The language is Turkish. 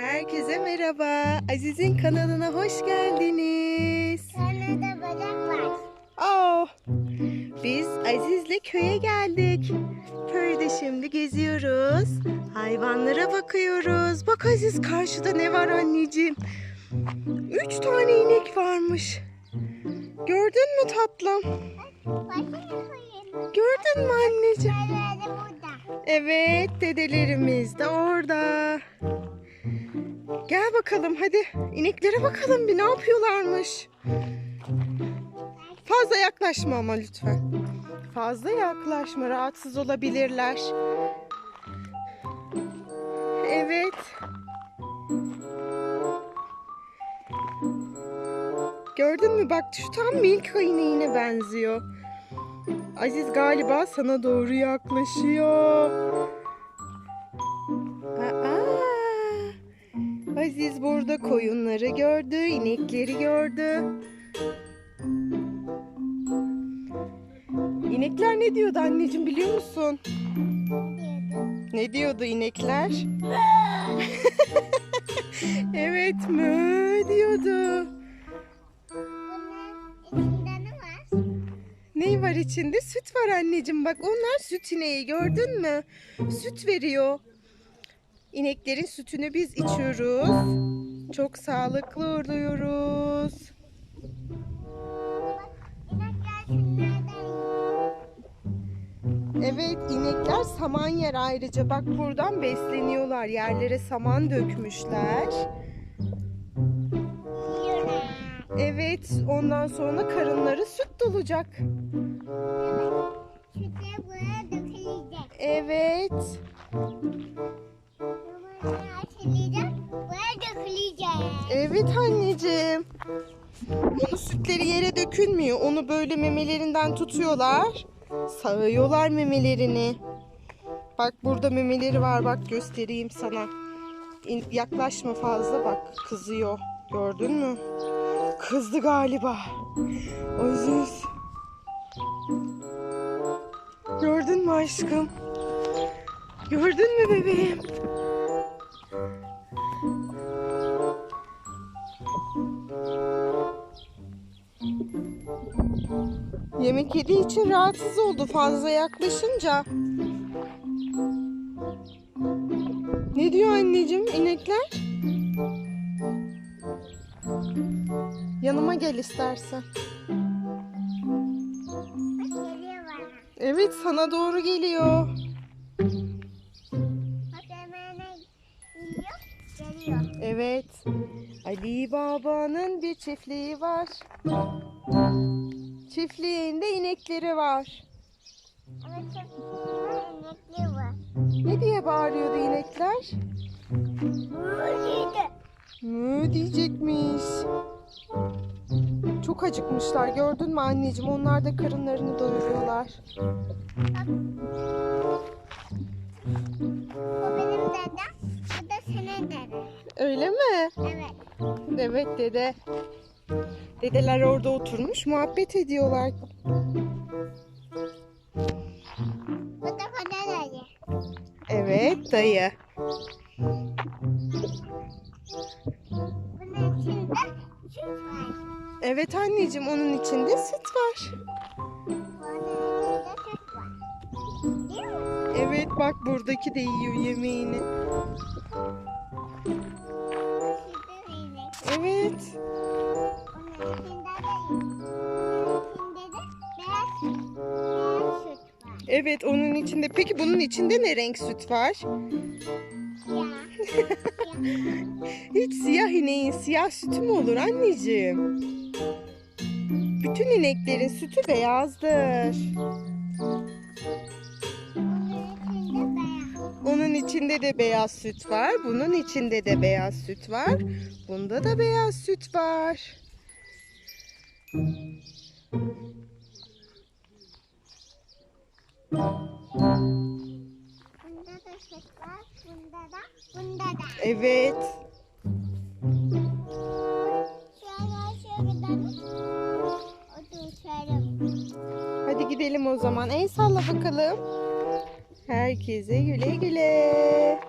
Herkese merhaba. Aziz'in kanalına hoş geldiniz. Sonra da bacak var. Oh, biz Aziz'le köye geldik. Köyde şimdi geziyoruz. Hayvanlara bakıyoruz. Bak Aziz karşıda ne var anneciğim? Üç tane inek varmış. Gördün mü tatlım? Gördün mü anneciğim? Evet, dedelerimiz de orada. Gel bakalım hadi. İneklere bakalım bir ne yapıyorlarmış. Fazla yaklaşma ama lütfen. Fazla yaklaşma, rahatsız olabilirler. Evet. Gördün mü bak şu tam Milka ineğine benziyor. Aziz galiba sana doğru yaklaşıyor. Aa, Aziz burada koyunları gördü, inekleri gördü. İnekler ne diyordu anneciğim biliyor musun? Ne diyordu inekler? evet mü diyordu. Ne var içinde? Süt var anneciğim. Bak onlar süt ineği gördün mü? Süt veriyor. İneklerin sütünü biz içiyoruz. Çok sağlıklı oluyoruz. Evet inekler saman yer ayrıca. Bak buradan besleniyorlar. Yerlere saman dökmüşler. Evet ondan sonra karınları süt dolacak. Evet. Evet. Evet anneciğim. Onu sütleri yere dökülmüyor. Onu böyle memelerinden tutuyorlar. Sağıyorlar memelerini. Bak burada memeleri var. Bak göstereyim sana. Yaklaşma fazla bak. Kızıyor. Gördün mü? Kızdı galiba. Aziz. Gördün mü aşkım? Gördün mü bebeğim? Yemek yediği için rahatsız oldu fazla yaklaşınca. Ne diyor anneciğim inekler? Yanıma gel istersen. Evet sana doğru. Geliyor. Evet. Ali Baba'nın bir çiftliği var. Çiftliğinde inekleri var. Ama çok inekli var. Ne diye bağırıyordu inekler? Burada. Mü diyecekmiş. Çok acıkmışlar gördün mü anneciğim? Onlar da karınlarını doyuruyorlar. O benim dedem. Bu da senin deden. Öyle mi? Evet. Evet dede. Dedeler orada oturmuş muhabbet ediyorlar. Bu da bana dayı. Evet dayı. Bunun içinde süt var. Evet anneciğim onun içinde süt var. Bunun içinde süt var. Değil mi? Evet bak buradaki de yiyor yemeğini. Evet. Evet onun içinde. Peki bunun içinde ne renk süt var? Ya. Hiç siyah ineğin siyah sütü mü olur anneciğim? Bütün ineklerin sütü beyazdır. Onun içinde de beyaz süt var. Bunun içinde de beyaz süt var. Bunda da beyaz süt var. Bunda da süt var. Bunda da. Bunda da. Evet. Şöyle. Hadi gidelim o zaman. El salla bakalım. Herkese güle güle.